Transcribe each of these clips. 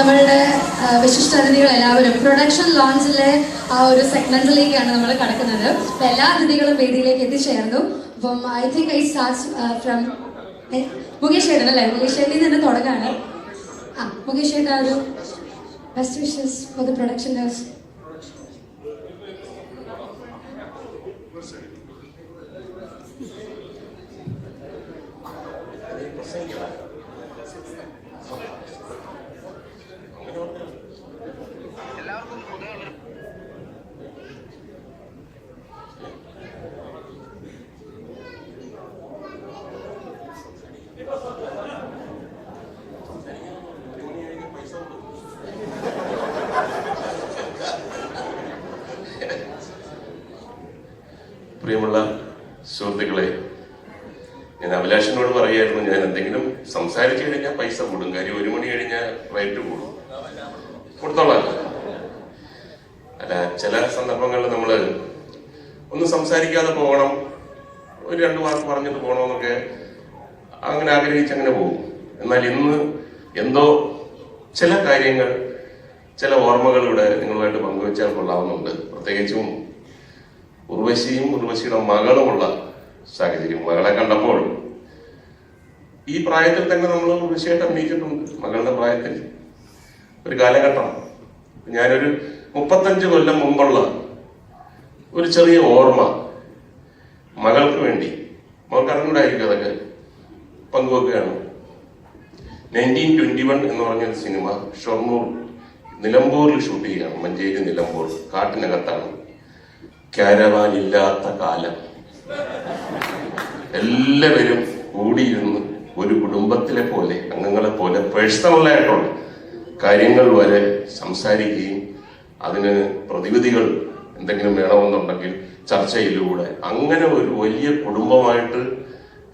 നമ്മളുടെ വിശിഷ്ട അതിഥികൾ എല്ലാവരും പ്രൊഡക്ഷൻ ലോഞ്ചിലെ ആ ഒരു സെഗ്മെന്റിലേക്കാണ് നമ്മൾ കടക്കുന്നത്. അപ്പൊ എല്ലാ അതിഥികളും വേദിയിലേക്ക് എത്തിച്ചേർന്നു. അപ്പം I think I start from Mukesh ചേട്ടൻ അല്ലേ? മുകേഷ് ചേട്ടനിൽ നിന്ന് തുടങ്ങാണ്. ആ മുകേഷ് ചേട്ടൻ ഒരു best wishes for the production house പ്രിയമുള്ള സുഹൃത്തുക്കളെ ഞാൻ അഭിലാഷിനോട് പറയായിരുന്നു ഞാൻ എന്തെങ്കിലും സംസാരിച്ചു കഴിഞ്ഞാൽ പൈസ കൂടും. കാര്യം ഒരു മണി കഴിഞ്ഞാൽ റേറ്റ് കൂടും. കൊടുത്തോളാം. അല്ല ചില സന്ദർഭങ്ങളിൽ നമ്മൾ ഒന്ന് സംസാരിക്കാതെ പോകണം. ഒരു രണ്ട് വാക്ക് പറഞ്ഞിട്ട് പോകണമെന്നൊക്കെ അങ്ങനെ ആഗ്രഹിച്ച് അങ്ങനെ പോകും. എന്നാൽ ഇന്ന് എന്തോ ചില കാര്യങ്ങൾ ചില ഓർമ്മകൾ ഇവിടെ നിങ്ങളുമായിട്ട് പങ്കുവെച്ചാൽ കൊള്ളാവുന്നുണ്ട്. പ്രത്യേകിച്ചും ഉർവശിയും ഉർവശിയുടെ മകളുമുള്ള സാഹചര്യം. മകളെ കണ്ടപ്പോൾ ഈ പ്രായത്തിൽ തന്നെ നമ്മൾ ഉർവശിയായിട്ട് അഭിനയിച്ചിട്ടുണ്ട്. മകളുടെ പ്രായത്തിൽ ഒരു കാലഘട്ടം. ഞാനൊരു മുപ്പത്തഞ്ച് കൊല്ലം മുമ്പുള്ള ഒരു ചെറിയ ഓർമ്മ മകൾക്ക് വേണ്ടി. മകൾക്ക് അറിഞ്ഞൂടായിരിക്കും അതൊക്കെ പങ്കുവെക്കുകയാണ്. നയന്റീൻ ട്വന്റി വൺ എന്ന് പറഞ്ഞൊരു സിനിമ ഷൊർണൂർ നിലമ്പൂരിൽ ഷൂട്ട് ചെയ്യുകയാണ്. മഞ്ചേരി നിലമ്പൂർ കാട്ടിനകത്താണ്. കാരവാൻ ഇല്ലാത്ത കാലം. എല്ലാവരും കൂടിയിരുന്ന് ഒരു കുടുംബത്തിലെ പോലെ അംഗങ്ങളെ പോലെ പേഴ്സണലായിട്ടുള്ള കാര്യങ്ങൾ വരെ സംസാരിക്കുകയും അതിന് പ്രതിവിധികൾ എന്തെങ്കിലും വേണമെന്നുണ്ടെങ്കിൽ ചർച്ചയിലൂടെ അങ്ങനെ ഒരു വലിയ കുടുംബമായിട്ട്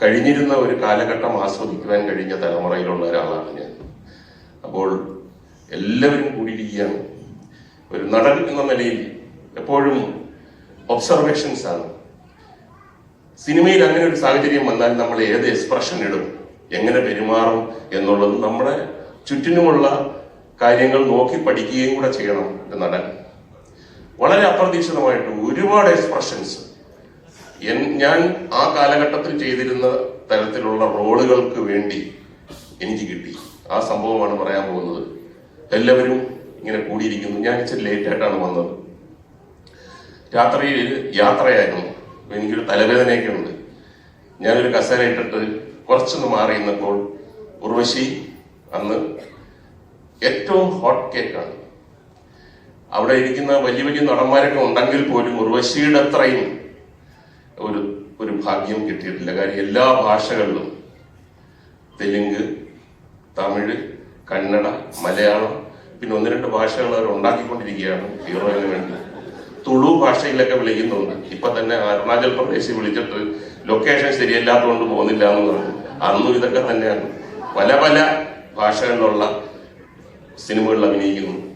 കഴിഞ്ഞിരുന്ന ഒരു കാലഘട്ടം ആസ്വദിക്കുവാൻ കഴിഞ്ഞ തലമുറയിലുള്ള ഒരാളാണ് ഞാൻ. അപ്പോൾ എല്ലാവരും കൂടിയിരിക്കുകയാണ്. ഒരു നടൻ എന്ന നിലയിൽ എപ്പോഴും ഒബ്സർവേഷൻസ് ആണ്. സിനിമയിൽ അങ്ങനെ ഒരു സാഹചര്യം വന്നാൽ നമ്മൾ ഏത് എക്സ്പ്രഷൻ ഇടും എങ്ങനെ പെരുമാറും എന്നുള്ളത് നമ്മുടെ ചുറ്റിനുമുള്ള കാര്യങ്ങൾ നോക്കി പഠിക്കുകയും കൂടെ ചെയ്യണം ഒരു നടൻ. വളരെ അപ്രതീക്ഷിതമായിട്ട് ഒരുപാട് എക്സ്പ്രഷൻസ് ഞാൻ ആ കാലഘട്ടത്തിൽ ചെയ്തിരുന്ന തരത്തിലുള്ള റോളുകൾക്ക് വേണ്ടി എനിക്ക് കിട്ടി. ആ സംഭവമാണ് പറയാൻ പോകുന്നത്. എല്ലാവരും ഇങ്ങനെ കൂടിയിരിക്കുന്നു. ഞാൻ ഇച്ചിരി ലേറ്റ് ആയിട്ടാണ് വന്നത്. രാത്രിയിൽ യാത്രയായിരുന്നു. എനിക്കൊരു തലവേദനയൊക്കെ ഉണ്ട് ഞാനൊരു കസേര ഇട്ടിട്ട് കുറച്ചൊന്ന് മാറി നിന്നപ്പോൾ ഉർവശി അന്ന് ഏറ്റവും ഹോട്ട് കേക്കാണ്. അവിടെ ഇരിക്കുന്ന വലിയ വലിയ നടന്മാരൊക്കെ ഉണ്ടെങ്കിൽ പോലും ഉർവശിയുടെ അത്രയും ഒരു ഒരു ഭാഗ്യം കിട്ടിയിട്ടില്ല. കാര്യം എല്ലാ ഭാഷകളിലും തെലുങ്ക് തമിഴ് കന്നഡ മലയാളം പിന്നെ ഒന്ന് രണ്ട് ഭാഷകൾ അവർ ഉണ്ടാക്കിക്കൊണ്ടിരിക്കുകയാണ് ഹീറോയിന് വേണ്ടി. തുളു ഭാഷയിലൊക്കെ വിളിക്കുന്നുണ്ട്. ഇപ്പൊ തന്നെ അരുണാചൽ പ്രദേശിൽ വിളിച്ചിട്ട് ലൊക്കേഷൻ ശരിയല്ലാത്തതുകൊണ്ട് പോകുന്നില്ല എന്ന് പറഞ്ഞു. അന്നും ഇതൊക്കെ തന്നെയാണ് പല പല ഭാഷകളിലുള്ള സിനിമകളിൽ അഭിനയിക്കുന്നു.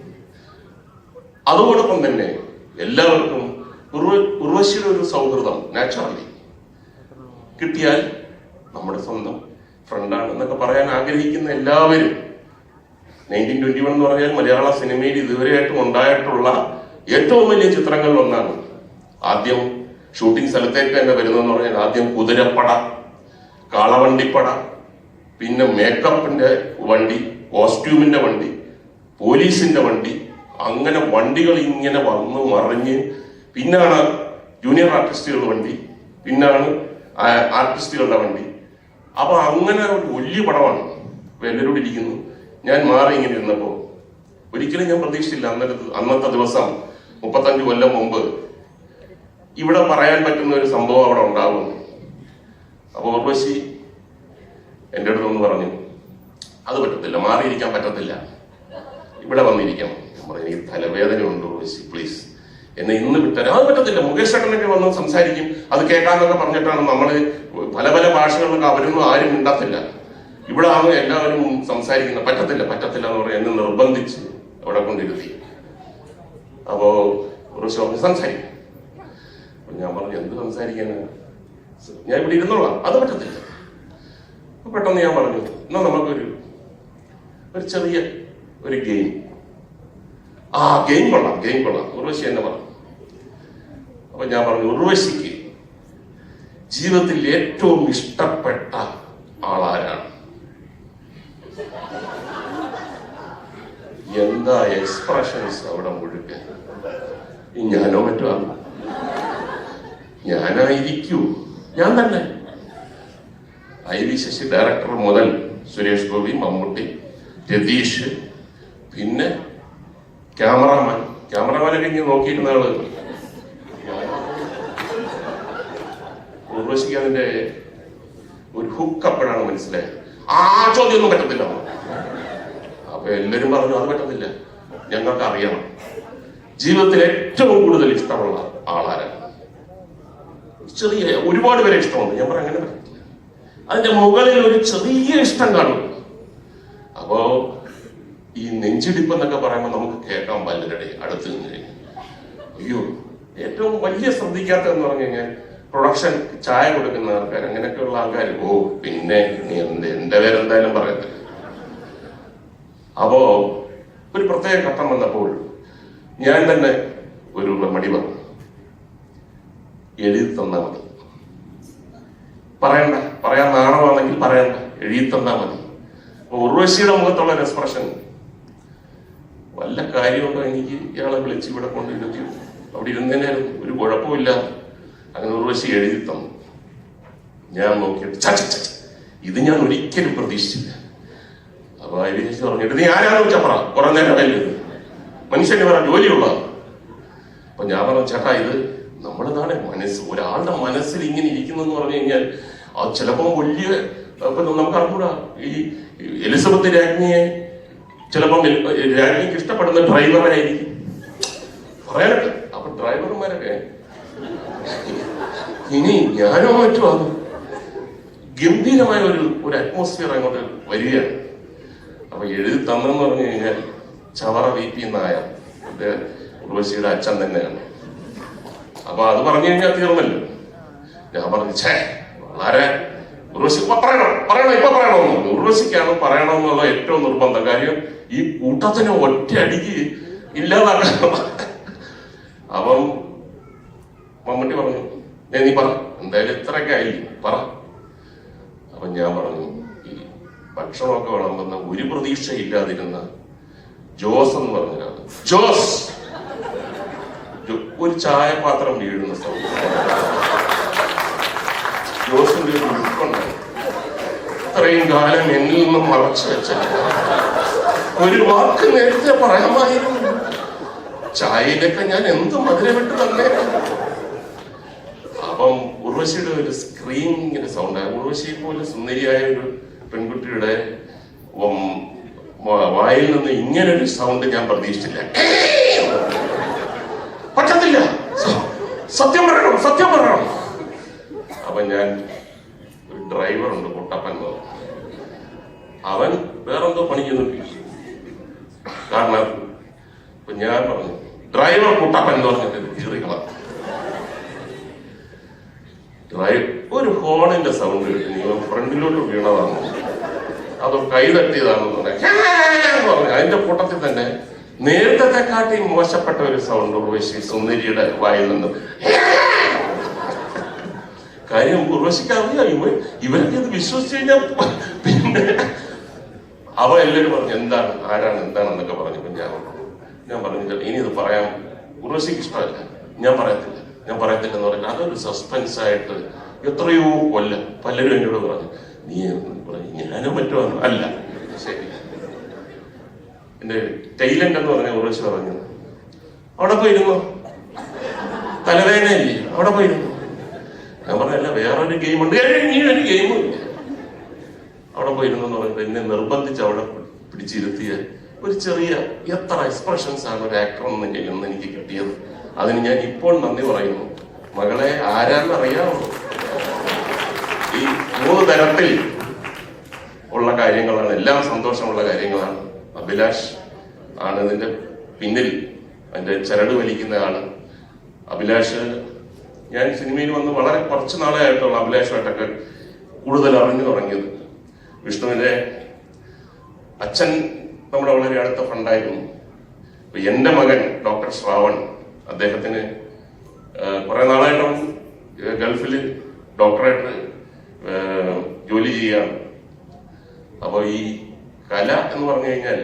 അതോടൊപ്പം തന്നെ എല്ലാവർക്കും ഉർവ- ഉർവശിയുടെ ഒരു സൗഹൃദം നാച്ചുറലി കിട്ടിയാൽ നമ്മുടെ സ്വന്തം ഫ്രണ്ടാണ് എന്നൊക്കെ പറയാൻ ആഗ്രഹിക്കുന്ന എല്ലാവരും. നയന്റീൻ ട്വന്റി വൺ എന്ന് പറഞ്ഞാൽ മലയാള സിനിമയിൽ ഇതുവരെയായിട്ടും ഉണ്ടായിട്ടുള്ള ഏറ്റവും വലിയ ചിത്രങ്ങളിൽ ഒന്നാണ് ആദ്യം ഷൂട്ടിംഗ് സ്ഥലത്തേക്ക് തന്നെ വരുന്നതെന്ന് പറഞ്ഞാൽ ആദ്യം കുതിരപ്പട കാളവണ്ടിപ്പട പിന്നെ മേക്കപ്പിന്റെ വണ്ടി കോസ്റ്റ്യൂമിന്റെ വണ്ടി പോലീസിന്റെ വണ്ടി അങ്ങനെ വണ്ടികൾ ഇങ്ങനെ വന്ന് മറിഞ്ഞ് പിന്നാണ് ജൂനിയർ ആർട്ടിസ്റ്റുകളുടെ വണ്ടി പിന്നാണ് ആർട്ടിസ്റ്റുകളുടെ വണ്ടി. അപ്പൊ അങ്ങനെ ഒരു വലിയ പടമാണ് അപ്പൊ ഇരിക്കുന്നു ഞാൻ മാറി ഇങ്ങനെ ഇരുന്നപ്പോ ഒരിക്കലും ഞാൻ പ്രതീക്ഷിച്ചില്ല അന്നത്തെ അന്നത്തെ ദിവസം മുപ്പത്തഞ്ച് കൊല്ലം മുമ്പ് ഇവിടെ പറയാൻ പറ്റുന്ന ഒരു സംഭവം അവിടെ ഉണ്ടാകും. അപ്പൊ ഉർവശി എന്റെ അടുത്ത് ഒന്ന് പറഞ്ഞു അത് പറ്റത്തില്ല മാറിയിരിക്കാൻ പറ്റത്തില്ല. ഇവിടെ വന്നിരിക്കണം. എനിക്ക് തലവേദന ഉണ്ട് ഉർവശി പ്ലീസ് എന്നെ ഇന്ന് വിട്ടരാ. അത് പറ്റത്തില്ല മുകേഷ് ചേട്ടനൊക്കെ വന്ന് സംസാരിക്കും. അത് കേൾക്കാന്നൊക്കെ പറഞ്ഞിട്ടാണ് നമ്മൾ പല പല ഭാഷകളിലൊക്കെ അവരൊന്നും ആരും ഉണ്ടാത്തില്ല ഇവിടെ ആണ് എല്ലാവരും സംസാരിക്കുന്നത് പറ്റത്തില്ല പറ്റത്തില്ല എന്ന് പറഞ്ഞ് എന്നെ നിർബന്ധിച്ച് അവിടെ കൊണ്ടിരുത്തി. അപ്പോ ഉർവശി പറഞ്ഞു സംസാരിക്കും. ഞാൻ പറഞ്ഞു എന്ത് സംസാരിക്കാനാണ് ഞാൻ ഇവിടെ ഇരുന്നോളാം. അത് പറ്റത്തില്ല. പെട്ടെന്ന് ഞാൻ പറഞ്ഞു എന്നാ നമുക്കൊരു ഒരു ചെറിയ ഒരു ഗെയിം ആ ഗെയിം കൊള്ളാം ഗെയിം കൊള്ളാം. ഉർവശി എന്നെ പറഞ്ഞു. അപ്പൊ ഞാൻ പറഞ്ഞു ഉർവശിക്ക് ജീവിതത്തിൽ ഏറ്റവും ഇഷ്ടപ്പെട്ട ആളാരാണ്? എന്താ എക്സ്പ്രഷൻസ് അവിടെ മുഴുവൻ ഞാനോ മറ്റോ ഞാനായിരിക്കൂ. ഞാൻ തന്നെ. ഐ വി ശശി ഡയറക്ടർ മുതൽ സുരേഷ് ഗോപി മമ്മൂട്ടി രതീഷ് പിന്നെ ക്യാമറാമാൻ. ക്യാമറമാനൊക്കെ ഇങ്ങനെ നോക്കിയിരുന്ന ആൾ. ഉർവശിക്ക് അതിന്റെ ഒരു ഹുക്ക് അപ്പോഴാണ് മനസ്സിലായത്. ആ ചോദ്യമൊന്നും പറ്റത്തില്ല. അപ്പൊ എല്ലാരും പറഞ്ഞു അത് പറ്റത്തില്ല. ഞങ്ങൾക്ക് അറിയണം ജീവിതത്തിൽ ഏറ്റവും കൂടുതൽ ഇഷ്ടമുള്ള ആളാരാണ് ചെറിയ ഒരുപാട് പേരെ ഇഷ്ടമുണ്ട്. ഞാൻ പറഞ്ഞു അങ്ങനെ പറ്റത്തില്ല. അതിന്റെ മുകളിൽ ഒരു ചെറിയ ഇഷ്ടം കാണും. അപ്പോ ഈ നെഞ്ചിടിപ്പ് എന്നൊക്കെ പറയുമ്പോൾ നമുക്ക് കേൾക്കാൻ പലരുടെ അടുത്ത് നിന്ന് കഴിഞ്ഞാൽ അയ്യോ ഏറ്റവും വലിയ ശ്രദ്ധിക്കാത്തതെന്ന് പറഞ്ഞു കഴിഞ്ഞാൽ പ്രൊഡക്ഷൻ ചായ കൊടുക്കുന്ന ആൾക്കാർ അങ്ങനെയൊക്കെയുള്ള ആൾക്കാർ. ഓ പിന്നെ നീ എന്ത് എന്റെ പേരെന്തായാലും പറയത്തില്ല. അപ്പോ ഒരു പ്രത്യേക ഘട്ടം വന്നപ്പോൾ ഞാൻ തന്നെ ഒരു മടി വന്നു. എഴുതി തന്നാ മതി. പറയണ്ട. പറയാൻ നാണമാണെങ്കിൽ പറയണ്ട. എഴുതി തന്നാ മതി. ഉർവശിയുടെ മുഖത്തുള്ള ഒരു എക്സ്പ്രഷൻ വല്ല കാര്യമുണ്ടോ എനിക്ക്? ഇയാളെ വിളിച്ച് ഇവിടെ കൊണ്ടിരുത്തി അവിടെ ഇരുന്നതിനായിരുന്നു. ഒരു കുഴപ്പമില്ല അങ്ങനെ ഉർവശി എഴുതി തന്നു. ഞാൻ നോക്കിയിട്ട്. ഇത് ഞാൻ ഒരിക്കലും പ്രതീക്ഷിച്ചില്ല. അപ്പൊ അരിശേഷി പറഞ്ഞിട്ട് നീ ആരാന്ന് വെച്ചാ പറ. കുറെ നേരം കയ്യിൽ മനുഷ്യന് വേറെ ജോലിയുള്ള അപ്പൊ ഞാൻ പറഞ്ഞു ചേട്ടാ ഇത് നമ്മളിതാണ് മനസ്സ് ഒരാളുടെ മനസ്സിൽ ഇങ്ങനെ ഇരിക്കുന്നെന്ന് പറഞ്ഞു കഴിഞ്ഞാൽ അത് ചിലപ്പോൾ വലിയ ഇപ്പൊ നമുക്ക് അറിഞ്ഞൂടാ. ഈ എലിസബത്ത് രാജ്ഞിയെ ചിലപ്പം രാജ്ഞിക്ക് ഇഷ്ടപ്പെടുന്ന ഡ്രൈവറായിരിക്കും പറയാനുണ്ട് അപ്പൊ ഡ്രൈവർമാരൊക്കെ ഇനി ഞാനോ മറ്റോ അത് ഗംഭീരമായ ഒരു ഒരു അറ്റ്മോസ്ഫിയർ അങ്ങോട്ട് വരികയാണ്. അപ്പൊ എഴുതി തന്നെന്ന് പറഞ്ഞു കഴിഞ്ഞാൽ ചവറ വി പി നായ ഇത് ഉർവശിയുടെ അച്ഛൻ തന്നെയാണ്. അപ്പൊ അത് പറഞ്ഞു കഴിഞ്ഞാൽ തീർന്നല്ലോ. ഞാൻ പറഞ്ഞു ഛേ വളരെ ഉർവശി പറയണം പറയണം ഇപ്പൊ പറയണമെന്ന്. പറഞ്ഞു ഉർവശിക്കാണ് പറയണമെന്നുള്ള ഏറ്റവും നിർബന്ധം. കാര്യം ഈ കൂട്ടത്തിന് ഒറ്റ അടിക്ക് ഇല്ലാതാക്കണം അപ്പം മമ്മൂട്ടി പറഞ്ഞു "ഏ, നീ പറ എന്തായാലും ഇത്രയൊക്കെ ആയില്ലേ പറ. അപ്പൊ ഞാൻ പറഞ്ഞു ഭക്ഷണമൊക്കെ വിളമ്പുന്ന ഒരു പ്രതീക്ഷയില്ലാതിരുന്ന ജോസ് എന്ന് പറഞ്ഞ ജോസ്! ഒരു ചായപാത്രം വീഴുന്ന സൗണ്ട്. ജോസിന്റെ ഒരു ഉൾക്കൊണ്ട് ഇത്രയും കാലം എന്നിൽ നിന്നും മറച്ചു വെച്ച ഒരു വാക്ക് നേരത്തെ പറയാമായിരുന്നു. ചായയിലൊക്കെ ഞാൻ എന്ത് മധുരമിട്ട് തന്നെ? അപ്പം ഉർവശിയുടെ ഒരു സ്ക്രീനിങ്ങിന്റെ സൗണ്ട് ഉർവശിയെ പോലെ സുന്ദരിയായ ഒരു പെൺകുട്ടിയുടെ വായിൽ നിന്ന് ഇങ്ങനെ ഒരു സൗണ്ട് ഞാൻ പ്രതീക്ഷിച്ചില്ല. പറ്റത്തില്ല. സത്യം പറയണം സത്യം പറയണം. അപ്പൊ ഞാൻ ഒരു ഡ്രൈവർ ഉണ്ട് കുട്ടപ്പൻ. അവൻ വേറെന്തോ പണിക്കുന്നുണ്ട് കാരണം ഇപ്പൊ ഞാൻ പറഞ്ഞു ഡ്രൈവർ കുട്ടപ്പൻ എന്ന് പറഞ്ഞിട്ട് കീറികളാം ഡ്രൈവ് ഒരു ഹോണിന്റെ സൗണ്ട് നിങ്ങൾ ഫ്രണ്ടിലോട്ട് വീണതാണ് അതോ കൈ തട്ടിയതാണെന്ന് പറഞ്ഞു. അതിന്റെ കൂട്ടത്തിൽ തന്നെ നേരത്തെ മോശപ്പെട്ട ഒരു സൗണ്ട് ഉർവശി സുന്ദരിയുടെ വായിൽ നിന്ന്. കാര്യം ഉർവശിക്ക് അറിയാം ഇവ ഇവരൊക്കെ ഇത് വിശ്വസിച്ച് കഴിഞ്ഞാൽ പിന്നെ അവ എല്ലാവരും പറഞ്ഞു എന്താണ്? ആരാണ്? എന്താണെന്നൊക്കെ പറഞ്ഞു ഞാൻ ഞാൻ പറഞ്ഞു ഇനി ഇത് പറയാം ഉർവശിക്ക് ഇഷ്ടമല്ല. ഞാൻ പറയത്തില്ല. ഞാൻ പറയത്തില്ല എന്ന് പറഞ്ഞാൽ അതൊരു സസ്പെൻസ് ആയിട്ട് എത്രയോ കൊല്ലം പലരും എന്നോട് പറഞ്ഞു നീ ഞാനും മറ്റോ അല്ല. ശരി. എന്റെ ടൈലന്റ് എന്ന് പറഞ്ഞ ഉറച്ചു പറഞ്ഞു. അവിടെ പോയിരുന്നു? തലവേദനയില്ലേ? അവിടെ പോയിരുന്നു? ഞാൻ പറഞ്ഞല്ല വേറൊരു ഗെയിം ഉണ്ട്. ഏയ്, ഇനി ഒരു ഗെയിമും ഇല്ല. അവിടെ പോയിരുന്നു എന്ന് പറഞ്ഞിട്ട് എന്നെ നിർബന്ധിച്ച് അവിടെ പിടിച്ചിരുത്തിയ ഒരു ചെറിയ എത്ര എക്സ്പ്രഷൻസ് ആണ് ഒരു ആക്ടർ എന്ന നിന്ന് എനിക്ക് കിട്ടിയത്. അതിന് ഞാൻ ഇപ്പോൾ നന്ദി പറയുന്നു. മകളെ ആരാന്നറിയാമോ ഈ മൂന്ന് തരത്തിൽ ഉള്ള കാര്യങ്ങളാണ്. എല്ലാം സന്തോഷമുള്ള കാര്യങ്ങളാണ്. അഭിലാഷ് ആണ് ഇതിന്റെ പിന്നിൽ. അതിന്റെ ചരട് വലിക്കുന്ന ആൾ. അഭിലാഷ് ഞാൻ സിനിമയിൽ വന്ന് വളരെ കുറച്ച് നാളെ ആയിട്ടുള്ള അഭിലാഷുമായിട്ടൊക്കെ കൂടുതൽ അറിഞ്ഞു തുടങ്ങിയത്. വിഷ്ണുവിന്റെ അച്ഛൻ നമ്മുടെ വളരെ അടുത്ത ഫ്രണ്ടായിരുന്നു എന്റെ മകൻ ഡോക്ടർ ശ്രാവൺ അദ്ദേഹത്തിന് കുറെ നാളായിട്ടും ഗൾഫിൽ ഡോക്ടറായിട്ട് ജോലി ചെയ്യാണ് അപ്പോൾ ഈ കല എന്ന് പറഞ്ഞു കഴിഞ്ഞാൽ